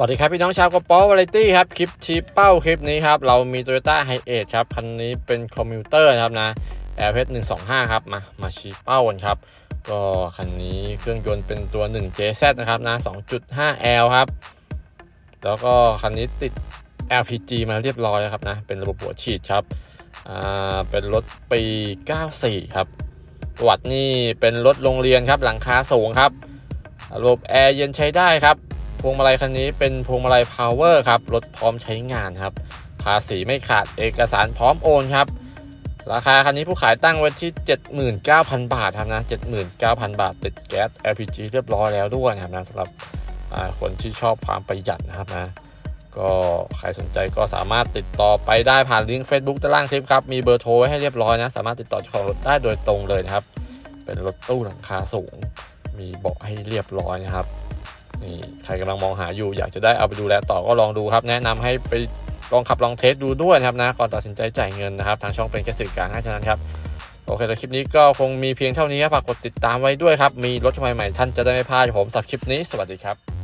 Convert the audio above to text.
วัสดีครับ พี่น้องชาวกระป๋อวาไรตี้ครับ คลิปชี้เป้าคลิปนี้ครับ เรามี Toyota h i a c e ครับ คันนี้เป็นคอมพิวเตอร์นะครับนะ a i r p a d 125ครับ มา มาชี้เป้ากันครับ ก็คันนี้เครื่องยนต์เป็นตัว 1JZ นะครับนะ 2.5L ครับ แล้วก็คันนี้ติด LPG มาเรียบร้อยแล้วครับนะ เป็นระบบหัวฉีดครับ อ่า เป็นรถปี 94 ครับประวัตินี่เป็นรถโรงเรียนครับ หลังคาสูงครับ ระบบแอร์เย็นใช้ได้ครับ วงมาลัยคันนี้เป็นพวงมาลัย power ครับ รถพร้อมใช้งานครับ ภาษีไม่ขาดเอกสารพร้อมโอนครับ ราคาคันนี้ผู้ขายตั้งไว้ที่ 79,000 บาทครับนะ 79,000 บาท ติดแก๊ส LPG เรียบร้อยแล้วด้วยนะครับนะสำหรับคนที่ชอบความประหยัดนะครับนะ ก็ใครสนใจก็สามารถติดต่อไปได้ผ่านลิงก์ Facebook ด้านล่างคลิปครับ มีเบอร์โทรไว้ให้เรียบร้อยนะ สามารถติดต่อเจ้าของรถได้โดยตรงเลยนะครับ เป็นรถตู้หลังคาสูง มีเบาะให้เรียบร้อยนะครับ นี่ใครกำลังมองหาอยู่อยากจะได้เอาไปดูแลต่อก็ลองดูครับ แนะนำให้ไปลองขับลองเทสดูด้วยนะครับนะก่อนตัดสินใจจ่ายเงินนะครับ ทางช่องเป็นแค่สื่อกลางให้เท่านั้นครับโอเคแต่คลิปนี้ก็คงมีเพียงเท่านี้ครับฝากกดติดตามไว้ด้วยครับ มีรถใหม่ๆท่านจะได้ไม่พลาดผมสับคลิปนี้สวัสดีครับ